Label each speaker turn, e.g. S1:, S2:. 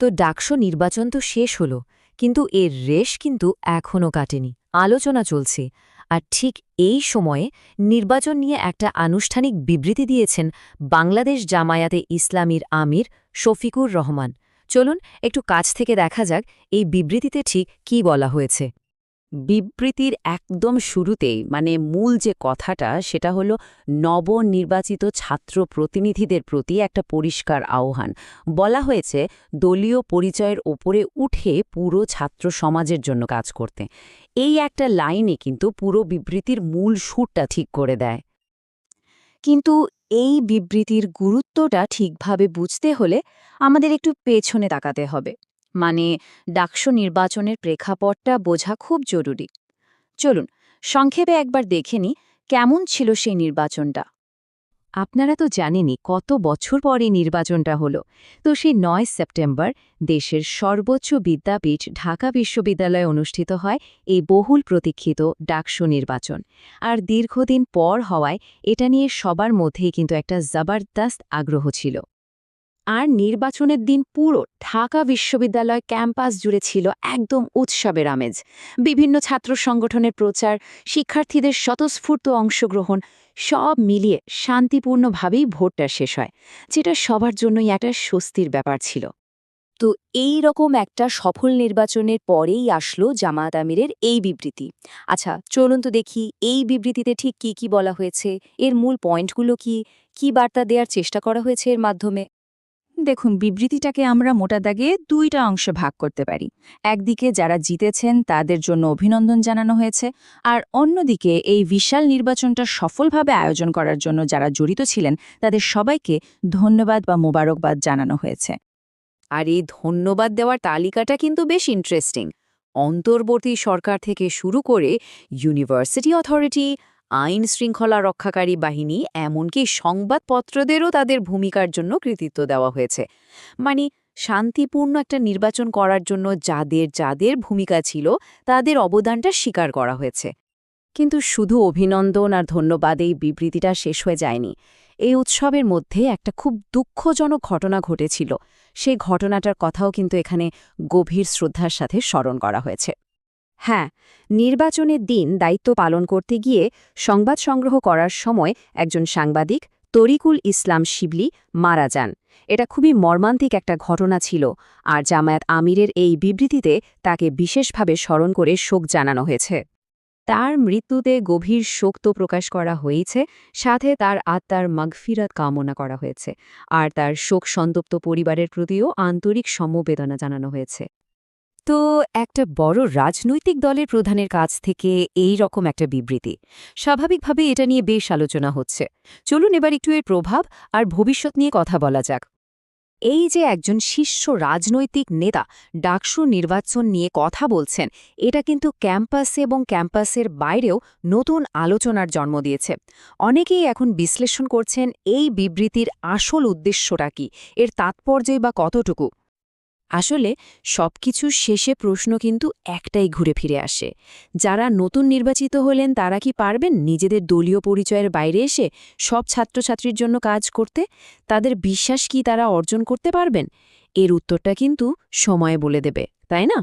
S1: তো ডাকসো নির্বাচন তো শেষ হলো, কিন্তু এর রেশ কিন্তু এখনও কাটেনি। আলোচনা চলছে, আর ঠিক এই সময়ে নির্বাচন নিয়ে একটা আনুষ্ঠানিক বিবৃতি দিয়েছেন বাংলাদেশ জামায়াতে ইসলামীর আমির শফিকুর রহমান। চলুন একটু কাছ থেকে দেখা যাক এই বিবৃতিতে ঠিক কি বলা হয়েছে।
S2: বিবৃতির একদম শুরুতেই মানে মূল যে কথাটা, সেটা হলো নবনির্বাচিত ছাত্র প্রতিনিধিদের প্রতি একটা পরিষ্কার আহ্বান। বলা হয়েছে, দলীয় পরিচয়ের ওপরে উঠে পুরো ছাত্র সমাজের জন্য কাজ করতে। এই একটা লাইনে কিন্তু পুরো বিবৃতির মূল সুরটা ঠিক করে দেয়।
S1: কিন্তু এই বিবৃতির গুরুত্বটা ঠিকভাবে বুঝতে হলে আমাদের একটু পেছনে তাকাতে হবে। মানে ডাকসু নির্বাচনের প্রেক্ষাপটটা বোঝা খুব জরুরি। চলুন, সংক্ষেপে একবার দেখে নি কেমন ছিল সেই নির্বাচনটা। আপনারা তো জানেনই কত বছর পরে নির্বাচনটা হলো। তো সেই নয় সেপ্টেম্বর দেশের সর্বোচ্চ বিদ্যাপীঠ ঢাকা বিশ্ববিদ্যালয়ে অনুষ্ঠিত হয় এই বহুল প্রতীক্ষিত ডাকসু নির্বাচন। আর দীর্ঘদিন পর হওয়ায় এটা নিয়ে সবার মধ্যেই কিন্তু একটা জবরদস্ত আগ্রহ ছিল। আর নির্বাচনের দিন পুরো ঢাকা বিশ্ববিদ্যালয় ক্যাম্পাস জুড়ে ছিল একদম উৎসবের আমেজ। বিভিন্ন ছাত্র সংগঠনের প্রচার, শিক্ষার্থীদের স্বতঃস্ফূর্ত অংশগ্রহণ, সব মিলিয়ে শান্তিপূর্ণভাবেই ভোটটা শেষ হয়, যেটা সবার জন্যই একটা স্বস্তির ব্যাপার ছিল। তো এই রকম একটা সফল নির্বাচনের পরেই আসলো জামায়াত আমিরের এই বিবৃতি। আচ্ছা চলুন তো দেখি এই বিবৃতিতে ঠিক কি কি বলা হয়েছে, এর মূল পয়েন্টগুলো কি কি বার্তা দেওয়ার চেষ্টা করা হয়েছে এর মাধ্যমে?
S3: দেখুন, বিবৃতিটাকে আমরা মোটা দাগে দুইটা অংশে ভাগ করতে পারি। একদিকে যারা জিতেছেন, তাদের জন্য অভিনন্দন জানানো হয়েছে। আর অন্যদিকে এই বিশাল নির্বাচনটা সফলভাবে আয়োজন করার জন্য যারা জড়িত ছিলেন, তাদের সবাইকে ধন্যবাদ বা মোবারকবাদ জানানো হয়েছে।
S1: আর এই ধন্যবাদ দেওয়ার তালিকাটা কিন্তু বেশ ইন্টারেস্টিং অন্তর্বর্তী সরকার থেকে শুরু করে ইউনিভার্সিটি অথরিটি আইন শৃঙ্খলা রক্ষাকারী বাহিনী, এমনকি সংবাদপত্রদেরও তাদের ভূমিকার জন্য কৃতিত্ব দেওয়া হয়েছে। মানে শান্তিপূর্ণ একটা নির্বাচন করার জন্য যাদের যাদের ভূমিকা ছিল, তাদের অবদানটা স্বীকার করা হয়েছে। কিন্তু শুধু অভিনন্দন আর ধন্যবাদ এই বিবৃতিটা শেষ হয়ে যায়নি। এই উৎসবের মধ্যে একটা খুব দুঃখজনক ঘটনা ঘটেছিল। সেই ঘটনাটার কথাও কিন্তু এখানে গভীর শ্রদ্ধার সাথে স্মরণ করা হয়েছে। হ্যাঁ নির্বাচনের দিন দায়িত্ব পালন করতে গিয়ে সংবাদ সংগ্রহ করার সময় একজন সাংবাদিক তরিকুল ইসলাম শিবলি মারা যান। এটা খুবই মর্মান্তিক একটা ঘটনা ছিল আর জামায়াত আমিরের এই বিবৃতিতে তাকে বিশেষভাবে স্মরণ করে শোক জানানো হয়েছে। তার মৃত্যুতে গভীর শোক তো প্রকাশ করা হয়েছে, সাথে তার আত্মার মাগফিরাত কামনা করা হয়েছে আর তার শোক সন্তপ্ত পরিবারের প্রতিও আন্তরিক সমবেদনা জানানো হয়েছে। তো একটা বড় রাজনৈতিক দলের প্রধানের কাছ থেকে এই রকম একটা বিবৃতি। স্বাভাবিকভাবে এটা নিয়ে বেশ আলোচনা হচ্ছে। চলুন এবার একটু এর প্রভাব আর ভবিষ্যৎ নিয়ে কথা বলা যাক। এই যে একজন শীর্ষ রাজনৈতিক নেতা ডাকসু নির্বাচন নিয়ে কথা বলছেন, এটা কিন্তু ক্যাম্পাসে এবং ক্যাম্পাসের বাইরেও নতুন আলোচনার জন্ম দিয়েছে। অনেকেই এখন বিশ্লেষণ করছেন এই বিবৃতির আসল উদ্দেশ্যটা কি, এর তাৎপর্যই বা কতটুকু। আসলে সবকিছুর শেষে প্রশ্ন কিন্তু একটাই ঘুরে ফিরে আসে। যারা নতুন নির্বাচিত হলেন তারা কি পারবেন নিজেদের দলীয় পরিচয়ের বাইরে এসে সব ছাত্রছাত্রীর জন্য কাজ করতে? তাদের বিশ্বাস কি তারা অর্জন করতে পারবেন? এর উত্তরটা কিন্তু সময়ে বলে দেবে, তাই না?